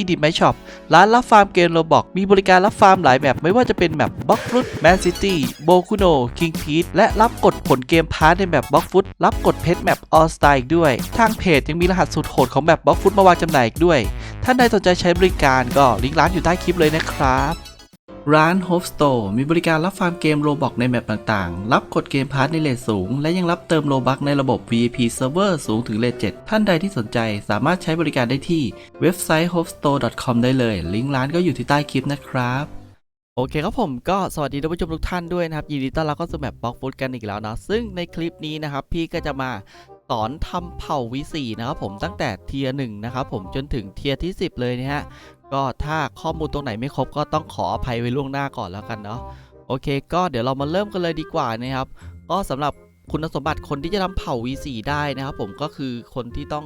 e d i t My Shop ร้านรับฟาร์มเกมโรบอกมีบริการรับฟาร์มหลายแบบไม่ว่าจะเป็นแบบบล็อกฟุตแมนซิตี้โบคุโนคิงพีทและรับกดผลเกมพาร์ทในแบบบล็อกฟุตรับกดเพชรแมปออสไตล์ด้วย ทางเพจยังมีรหัสสุดโหดของแบบบล็อกฟุตมาวางจำหน่ายอีกด้วย ท่านใดสนใจใช้บริการก็ลิงก์ร้านอยู่ใต้คลิปเลยนะครับ ร้าน Hope Store มีบริการรับฟาร์มเกมโรบอกในแมปต่างๆ รับกดเกมพาร์ทในเลทสูง และยังรับเติมโลบักในระบบ VIP Server สูงถึงเลท7ท่านใดที่สนใจสามารถใช้บริการได้ที่เว็บไซต์ hopestore.com ได้เลย ลิงก์ร้านก็อยู่ที่ใต้คลิปนะครับโอเคครับผมก็สวัสดีท่านผู้ชมทุกท่านด้วยนะครับ ยินดีต้อนรับเข้าสู่แมปบล็อกฟุตกันอีกแล้วนะ ซึ่งในคลิปนี้นะครับ พี่ก็จะมาสอนทำเผ่า V4 นะครับผมตั้งแต่เทียร์หนึ่งนะครับผมจนถึงเทียร์ที่ 10 เลยนะฮะ ก็ถ้าข้อมูลตรงไหนไม่ครบก็ต้องขออภัยไว้ล่วงหน้าก่อนแล้วกันเนาะโอเค ก็เดี๋ยวเรามาเริ่มกันเลยดีกว่านะครับ ก็สำหรับคุณสมบัติคนที่จะทำเผ่า V4 ได้นะครับ ผมก็คือคนที่ต้อง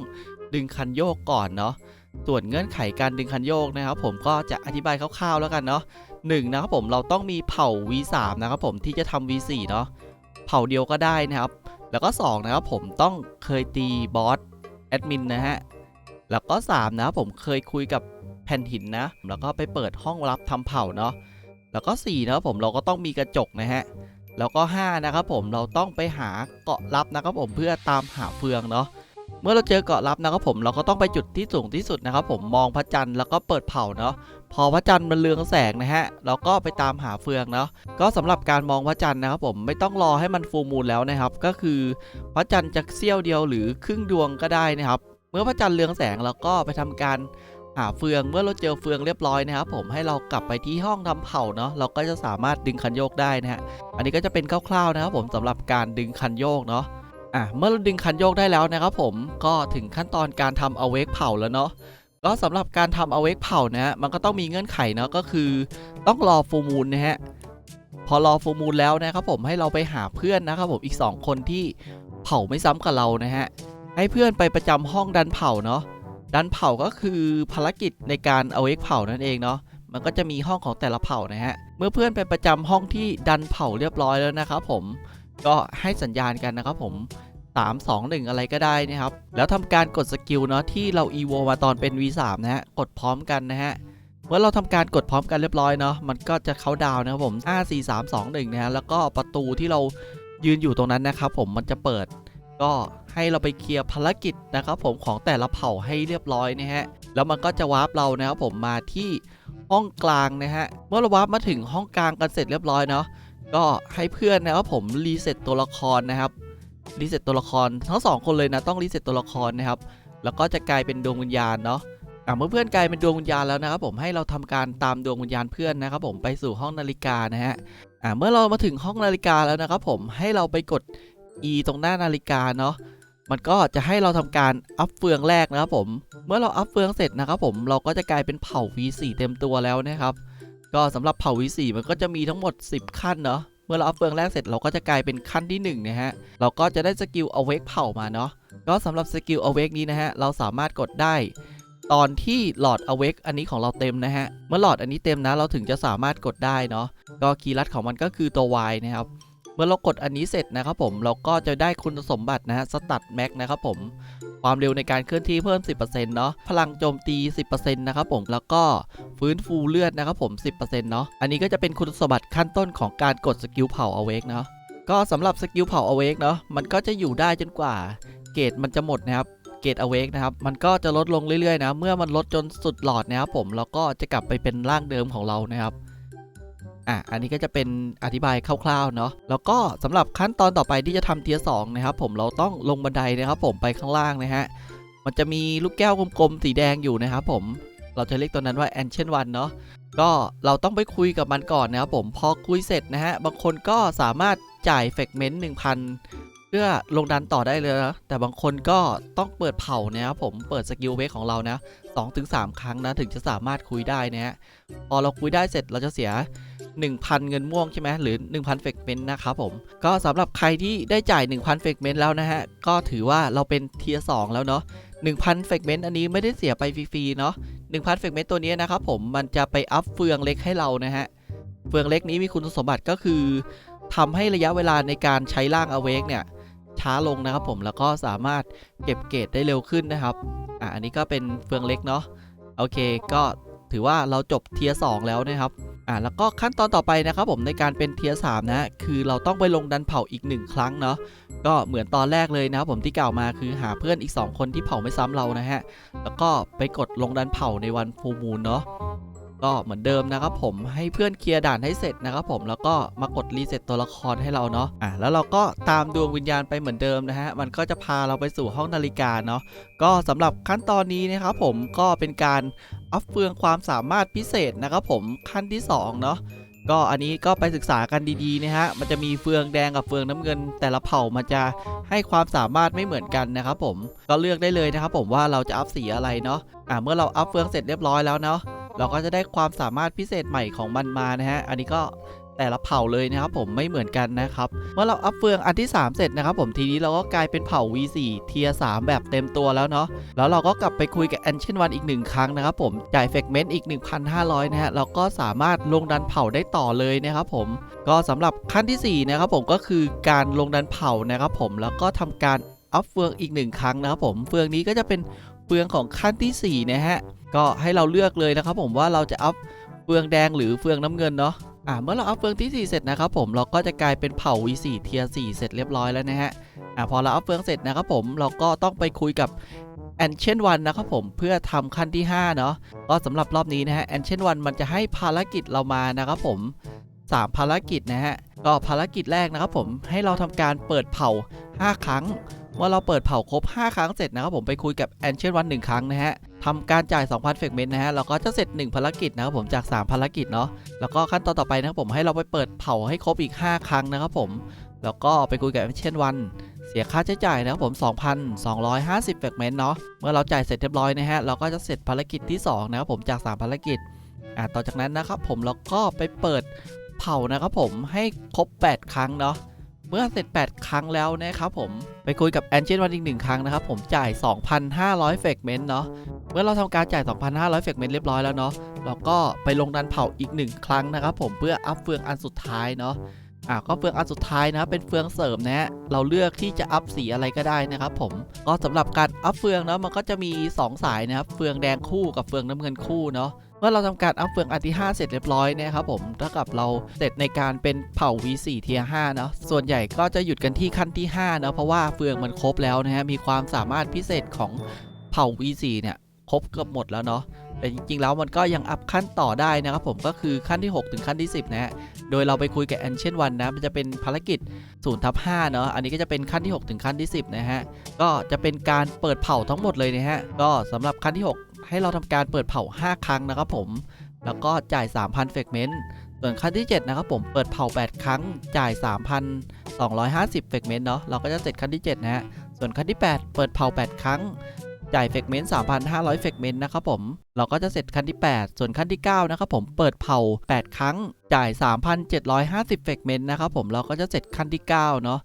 ดึงคันโยกก่อนเนาะส่วนเงื่อนไขการดึงคันโยกนะครับ ผมก็จะอธิบายคร่าวๆแล้วกันเนาะหนึ่งนะครับผมเราต้องมีเผ่า V3 นะครับผมที่จะทำ V4 เนาะเผ่าเดียวก็ได้นะครับ แล้วก็สองนะครับผมต้องเคยตีบอสแอดมินนะฮะแล้วก็สามนะครับผมเคยคุยกับ แผ่นหินนะ แล้วก็ไปเปิดห้องลับทำเผาเนาะแล้วก็4นะครับผมเราก็ต้องมีกระจกนะฮะแล้วก็5นะครับผมเราต้องไปหาเกาะลับนะครับผมเพื่อตามหาเฟืองเนาะเมื่อเราเจอเกาะลับนะครับผมเราก็ต้องไปจุดที่สูงที่สุดนะครับผมมองพระจันทร์แล้วก็เปิดเผาเนาะพอพระจันทร์มันเรืองแสงนะฮะเราก็ไปตามหาเฟืองเนาะก็สำหรับการมองพระจันทร์นะครับผมไม่ต้องรอให้มันฟูมูลแล้วนะครับ ก็คือพระจันทร์จะเสี้ยวเดียวหรือครึ่งดวงก็ได้นะครับ เมื่อพระจันทร์เรืองแสงเราก็ไปทำการ หาเฟืองเมื่อเราเจอเฟืองเรียบร้อยนะครับผมให้เรากลับไปที่ห้องทำเผาเนาะเราก็จะสามารถดึงคันโยกได้นะฮะอันนี้ก็จะเป็นคร่าวๆนะครับผมสำหรับการดึงคันโยกเนาะอะเมื่อเราดึงคันโยกได้แล้วนะครับผมก็ถึงขั้นตอนการทำเอาเวกเผาแล้วเนาะก็สำหรับการทำเอาเวกเผานะฮะมันก็ต้องมีเงื่อนไขเนาะก็คือ ต้องรอฟูมูลนะฮะพอรอฟูมูลแล้วนะครับผมให้เราไปหาเพื่อนนะครับผมอีก 2 คนที่เผาไม่ซ้ำกับเรานะฮะให้เพื่อนไปประจำห้องดันเผาเนาะ ดันเผ่าก็คือภารกิจในการเอาเอ็กเผ่านั่นเองเนาะมันก็จะมีห้องของแต่ละเผ่านะฮะเมื่อเพื่อนไปประจำห้องที่ดันเผ่าเรียบร้อยแล้วนะครับผมก็ให้สัญญาณกันนะครับผม3 2 1 อะไรก็ได้นะครับ แล้วทำการกดสกิลเนาะที่เรา EVO มาตอนเป็น V3 นะฮะ กดพร้อมกันนะฮะ เมื่อเราทำการกดพร้อมกันเรียบร้อยเนาะ มันก็จะเข้าดาวน์นะครับผม5 4 3 2 1นะฮะ แล้วก็ประตูที่เรายืนอยู่ตรงนั้นนะครับผม มันจะเปิด ก็ให้เราไปเคลียร์ภารกิจนะครับผมของแต่ละเผ่าให้เรียบร้อยนะฮะแล้วมันก็จะวาร์ปเรานะครับผมมาที่ห้องกลางนะฮะเมื่อเราวาร์ปมาถึงห้องกลางกันเสร็จเรียบร้อยเนาะก็ให้เพื่อนนะครับผมรีเซ็ตตัวละครนะครับรีเซ็ตตัวละครทั้งสองคนเลยนะต้องรีเซ็ตตัวละครนะครับแล้วก็จะกลายเป็นดวงวิญญาณเนาะเมื่อเพื่อนกลายเป็นดวงวิญญาณแล้วนะครับผมให้เราทำการตามดวงวิญญาณเพื่อนนะครับผมไปสู่ห้องนาฬิกานะฮะเมื่อเรามาถึงห้องนาฬิกาแล้วนะครับผมให้เราไปกด E ตรงหน้านาฬิกาเนาะมันก็จะให้เราทำการอัพเฟืองแรกนะครับผม เมื่อเราอัพเฟืองเสร็จนะครับผมเราก็จะกลายเป็นเผ่า V4 เต็มตัวแล้วนะครับ ก็สำหรับเผ่า V4 มันก็จะมีทั้งหมด 10 ขั้นเนาะ เมื่อเราอัพเฟืองแรกเสร็จเราก็จะกลายเป็นขั้นที่1นะฮะ เราก็จะได้สกิล awake เผ่ามาเนาะ ก็สำหรับสกิล awake นี้นะฮะเราสามารถกดได้ ตอนที่หลอด awake อันนี้ของเราเต็มนะฮะ เมื่อหลอดอันนี้เต็มนะเราถึงจะสามารถกดได้เนาะ ก็คีย์ลัดของมันก็คือตัว Y นะครับ เมื่อเรากดอันนี้เสร็จนะครับผมเราก็จะได้คุณสมบัตินะฮะสตัดแม็กนะครับผมความเร็วในการเคลื่อนที่เพิ่ม 10%เนาะ พลังโจมตี 10%นะครับผม แล้วก็ฟื้นฟูเลือดนะครับผม 10%เนาะ อันนี้ก็จะเป็นคุณสมบัติขั้นต้นของการกดสกิลเผา awake เนาะ ก็สำหรับสกิลเผา awake เนาะ มันก็จะอยู่ได้จนกว่าเกรดมันจะหมดนะครับ เกรด awake นะครับ มันก็จะลดลงเรื่อยๆนะ เมื่อมันลดจนสุดหลอดนะครับผม แล้วก็จะกลับไปเป็นร่างเดิมของเรานะครับ อะอันนี้ก็จะเป็นอธิบายคร่าวๆเนาะแล้วก็สำหรับขั้นตอนต่อไปที่จะทำเทียสองนะครับผมเราต้องลงบันไดนะครับผมไปข้างล่างนะฮะมันจะมีลูกแก้วกลมๆสีแดงอยู่นะครับผมเราจะเรียกตัวนั้นว่า Ancient One เนาะก็เราต้องไปคุยกับมันก่อนนะครับผมพอคุยเสร็จนะฮะบางคนก็สามารถจ่ายเฟกเมนต์1,000เพื่อลงดันต่อได้เลยนะแต่บางคนก็ต้องเปิดเผานะครับผมเปิดสกิลเวกของเรานะ2-3ครั้งนะถึงจะสามารถคุยได้นะฮะพอเราคุยได้เสร็จเราจะเสีย 1,000 เงินม่วงใช่ไหมหรือ 1,000เฟกเมนต์นะครับผมก็สำหรับใครที่ได้จ่าย 1,000เฟกเมนต์แล้วนะฮะก็ถือว่าเราเป็นเทียร์2แล้วเนาะ1,000เฟกเมนต์อันนี้ไม่ได้เสียไปฟรีๆเนาะ1,000เฟกเมนต์ตัวนี้นะครับผมมันจะไปอัพเฟืองเล็กให้เรานะฮะเฟืองเล็กนี้มีคุณสมบัติก็คือทำให้ระยะเวลาในการใช้ร่างอเวกเนี่ยช้าลงนะครับผมแล้วก็สามารถเก็บเกรดได้เร็วขึ้นนะครับอะอันนี้ก็เป็นเฟืองเล็กเนาะโอเคก็ถือว่าเราจบเทียร์สแล้วนะครับ อ่าแล้วก็ขั้นตอนต่อไปนะครับผมในการเป็นเทียร์สนะคือเราต้องไปลงดันเผาอีกหนึ่งครั้งเนาะก็เหมือนตอนแรกเลยนะครับผมที่กล่าวมาคือหาเพื่อนอีก 2 คนที่เผาไม่ซ้ำเรานะฮะแล้วก็ไปกดลงดันเผาในวันฟูมูลเนาะ ก็เหมือนเดิมนะครับผมให้เพื่อนเคลียร์ด่านให้เสร็จนะครับผมแล้วก็มากดรีเซ็ตตัวละครให้เราเนาะอะแล้วเราก็ตามดวงวิญญาณไปเหมือนเดิมนะฮะมันก็จะพาเราไปสู่ห้องนาฬิกาเนาะก็สำหรับขั้นตอนนี้นะครับผมก็เป็นการอัพเฟืองความสามารถพิเศษนะครับผมขั้นที่สองเนาะก็อันนี้ก็ไปศึกษากันดีๆนะฮะ มันจะมีเฟืองแดงกับเฟืองน้ำเงิน แต่ละเผ่ามันจะให้ความสามารถไม่เหมือนกันนะครับผม ก็เลือกได้เลยนะครับผมว่าเราจะอัพสีอะไรเนาะ อ่าเมื่อเราอัพเฟืองเสร็จเรียบร้อยแล้วเนาะ เราก็จะได้ความสามารถพิเศษใหม่ของมันมานะฮะ อันนี้ก็แต่ละเผ่าเลยนะครับผมไม่เหมือนกันนะครับ เมื่อเราอัพเฟืองอันที่ 3 เสร็จนะครับผมทีนี้เราก็กลายเป็นเผ่า V4 เทียร์3แบบเต็มตัวแล้วเนาะแล้วเราก็กลับไปคุยกับ Ancient One อีกหนึ่งครั้งนะครับผมจ่ายเฟกเมนต์อีก 1,500 นะฮะเราก็สามารถลงดันเผ่าได้ต่อเลยนะครับผมก็สำหรับขั้นทีสี่ 4 นะครับผมก็คือการลงดันเผ่านะครับผมแล้วก็ทำการอัพเฟืองอีกหนึ่งครั้งนะครับผมเฟืองนี้ก็จะเป็น เฟืองของขั้นทีสี่4นะฮะก็ให้เราเลือกเลยนะครับผมว่าเราจะอัพเฟืองแดงหรือเฟืองน้ำเงินเนาะอ่าเมื่อเราอัพเฟืองที่ 4 เสร็จนะครับผมเราก็จะกลายเป็นเผ่า V4 เทียร์4เสร็จเรียบร้อยแล้วนะฮะอ่าพอเราอัพเฟืองเสร็จนะครับผมเราก็ต้องไปคุยกับ Ancient One นะครับผมเพื่อทำขั้นที่5เนาะก็สำหรับรอบนี้นะฮะ Ancient One มันจะให้ภารกิจเรามานะครับผม 3 ภารกิจนะฮะก็ภารกิจแรกนะครับผมให้เราทำการเปิดเผา5 ครั้ง เมื่อเราเปิดเผาครบ 5 ครั้งเสร็จนะครับผมไปคุยกับ Ancient One 1ครั้งนะฮะทำการจ่าย 2,000เฟกเมนต์นะฮะเราก็จะเสร็จ 1 ภารกิจนะครับผมจาก 3 ภารกิจเนาะแล้วก็ขั้นตอนต่อไปนะครับผมให้เราไปเปิดเผาให้ครบอีก 5 ครั้งนะครับผม แล้วก็ไปคุยกับ Ancient One เสียค่าใช้จ่ายนะครับผม 2,250เฟกเมนต์เนาะเมื่อเราจ่ายเสร็จเรียบร้อยนะฮะเราก็จะเสร็จภารกิจที่2นะครับผมจาก 3 ภารกิจอ่าต่อจากนั้นนะครับผมเราก็ไปเปิดเผานะครับผมให้ครบ 8 ครั้งเนาะ มื่อเสร็จ 8 ครั้งแล้วนะครับผม ไปคุยกับแอนเจนวันอีกหนึ่งครั้งนะครับผมจ่าย 2,500เฟกเมนต์เนาะเมื่อเราทำการจ่าย 2,500เฟกเมนต์เรียบร้อยแล้วเนาะเราก็ไปลงดันเผาอีก 1 ครั้งนะครับผมเพื่ออัพเฟืองอันสุดท้ายเนาะอ่าก็เฟืองอันสุดท้ายนะครับเป็นเฟืองเสริมนะเราเลือกที่จะอัพสีอะไรก็ได้นะครับผมก็สำหรับการอัพเฟืองเนาะมันก็จะมี 2 สายนะครับเฟืองแดงคู่กับเฟืองน้ำเงินคู่เนาะ เมื่อเราทำการอัพเฟืองอันที่ 5 เสร็จเรียบร้อยนะครับผมเท่ากับเราเสร็จในการเป็นเผ่า V4 เทียร์5เนาะส่วนใหญ่ก็จะหยุดกันที่ขั้นที่5เนาะเพราะว่าเฟืองมันครบแล้วนะฮะมีความสามารถพิเศษของเผ่า V4 เนี่ยครบเกือบหมดแล้วเนาะแต่จริงๆ แล้วมันก็ยังอัพขั้นต่อได้นะครับผมก็คือขั้นที่ 6 ถึงขั้นที่ 10 นะฮะ โดยเราไปคุยกับ Ancient One นะ มันจะเป็นภารกิจ0ทับ5เนาะ อันนี้ก็จะเป็นขั้นที่ 6 ถึงขั้นที่ 10 นะฮะ ก็จะเป็นการเปิดเผาทั้งหมดเลยนะฮะ ก็สำหรับขั้นที่ 6 ให้เราทำการเปิดเผา 5 ครั้งนะครับผม แล้วก็จ่าย 3,000เฟกเมนต์ส่วนขั้นที่ 7 นะครับผมเปิดเผา 8 ครั้งจ่าย 3,250เฟกเมนต์เนาะเราก็จะเสร็จขั้นที่ 7 นะฮะส่วนขั้นที่ 8 เปิดเผา 8 ครั้งจ่ายเฟกเมนต์3,500เฟกเมนต์นะครับผม เราก็จะเสร็จขั้นที่ 8 ส่วนขั้นที่ 9 นะครับผม เปิดเผา 8 ครั้ง จ่าย 3,750เฟกเมนต์นะครับผม เราก็จะเสร็จขั้นที่ 9 เนาะ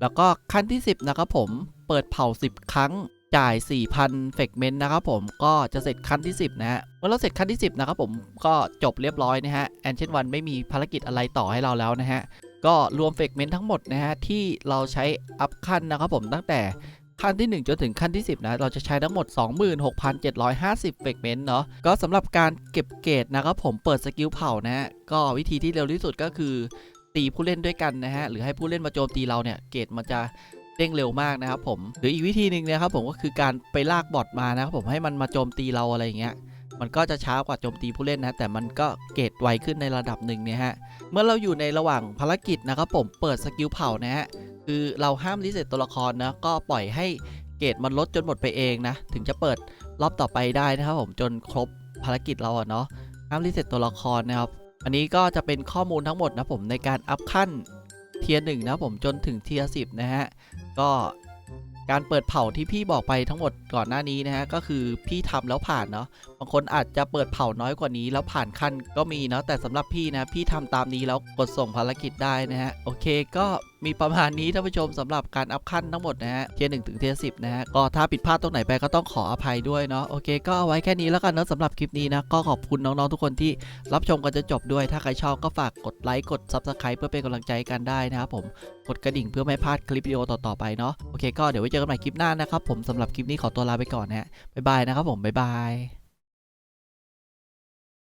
แล้วก็ขั้นที่ 10 นะครับผม เปิดเผา 10 ครั้ง จ่าย 4,000เฟกเมนต์นะครับผมก็จะเสร็จขั้นที่ 10 นะฮะเมื่อเราเสร็จขั้นที่ 10 นะครับผมก็จบเรียบร้อยนะฮะแอนเชนวันไม่มีภารกิจอะไรต่อให้เราแล้วนะฮะก็รวมเฟกเมนต์ทั้งหมดนะฮะที่เราใช้อัพขั้นนะครับผมตั้งแต่ขั้นที่ 1 จนถึงขั้นที่ 10 นะ เราจะใช้ทั้งหมด 26,750 เฟกเมนต์เนาะก็สำหรับการเก็บเกรดนะครับผมเปิดสกิลเผานะฮะก็วิธีที่เร็วที่สุดก็คือตีผู้เล่นด้วยกันนะฮะหรือให้ผู้เล่นมาโจมตีเราเนี่ยเกรดมันจะ เด้งเร็วมากนะครับผมหรืออีกวิธีหนึ่งนะครับผมก็คือการไปลากบอทมานะครับผมให้มันมาโจมตีเราอะไรอย่างเงี้ยมันก็จะช้ากว่าโจมตีผู้เล่นนะ แต่มันก็เกรดไวขึ้นในระดับหนึ่งเนี่ยฮะ เมื่อเราอยู่ในระหว่างภารกิจนะครับผมเปิดสกิลเผานะฮะ คือเราห้ามรีเซ็ตตัวละครนะ ก็ปล่อยให้เกรดมันลดจนหมดไปเองนะ ถึงจะเปิดรอบต่อไปได้นะครับผมจนครบภารกิจเราเนาะห้ามรีเซ็ตตัวละครนะครับ อันนี้ก็จะเป็นข้อมูลทั้งหมดนะผมในการอัพขั้น เทียร์หนึ่งนะผมจนถึงเทียร์สิบนะฮะ ก็การเปิดเผาที่พี่บอกไปทั้งหมดก่อนหน้านี้นะฮะก็คือพี่ทำแล้วผ่านเนาะบางคนอาจจะเปิดเผาน้อยกว่านี้แล้วผ่านขั้นก็มีเนาะแต่สำหรับพี่นะพี่ทำตามนี้แล้วกดส่งภารกิจได้นะฮะโอเคก็ มีประมาณนี้ท่านผู้ชมสำหรับการอัพขั้นทั้งหมดนะฮะเทียร์หนึ่งถึงเทียร์สิบนะฮะก็ถ้าผิดพลาดตรงไหนไปก็ต้องขออภัยด้วยเนาะโอเคก็เอาไว้แค่นี้แล้วกันเนาะสำหรับคลิปนี้นะก็ขอบคุณน้องๆทุกคนที่รับชมกันจะจบด้วย ถ้าใครชอบก็ฝากกดไลค์กด Subscribe เพื่อเป็นกำลังใจกันได้นะครับผมกดกระดิ่งเพื่อไม่พลาดคลิปวิดีโอต่อๆไปเนาะโอเคก็เดี๋ยวไว้เจอกันใหม่คลิปหน้านะครับผมสำหรับคลิปนี้ขอตัวลาไปก่อนนะฮะบ๊ายบายนะครับผมบ๊ายบาย